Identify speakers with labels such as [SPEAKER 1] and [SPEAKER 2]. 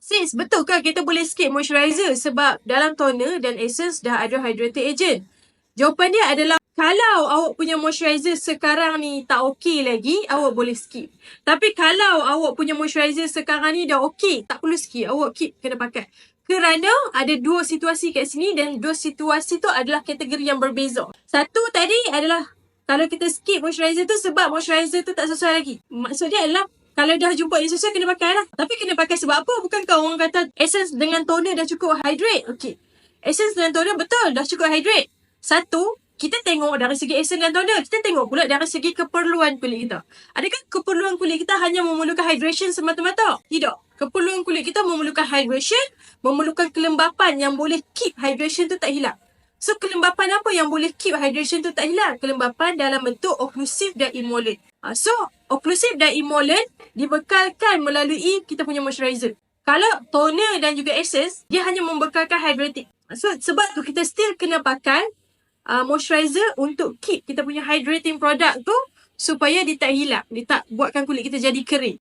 [SPEAKER 1] Sis, betul ke kita boleh skip moisturizer sebab dalam toner dan essence dah ada hydrating agent? Jawapan dia adalah kalau awak punya moisturizer sekarang ni tak okey lagi, awak boleh skip. Tapi kalau awak punya moisturizer sekarang ni dah okey, tak perlu skip. Awak keep kena pakai. Kerana ada dua situasi kat sini dan dua situasi tu adalah kategori yang berbeza. Satu tadi adalah kalau kita skip moisturizer tu sebab moisturizer tu tak sesuai lagi. Maksudnya adalah kalau dah jumpa sesuai kena pakai lah. Tapi kena pakai sebab apa? Bukankah orang kata essence dengan toner dah cukup hydrate? Okay. Essence dengan toner betul dah cukup hydrate. Satu, kita tengok dari segi essence dan toner. Kita tengok pula dari segi keperluan kulit kita. Adakah keperluan kulit kita hanya memerlukan hydration semata-mata? Tidak. Keperluan kulit kita memerlukan hydration, memerlukan kelembapan yang boleh keep hydration tu tak hilang. So kelembapan apa yang boleh keep hydration tu tak hilang? Kelembapan dalam bentuk occlusive dan emollient. Uh, so occlusive dan emollient dibekalkan melalui kita punya moisturizer. Kalau toner dan juga essence, dia hanya membekalkan hydrating. So sebab tu kita still kena pakai uh, moisturizer untuk keep kita punya hydrating product tu supaya dia tak hilang. Dia tak buatkan kulit kita jadi kering.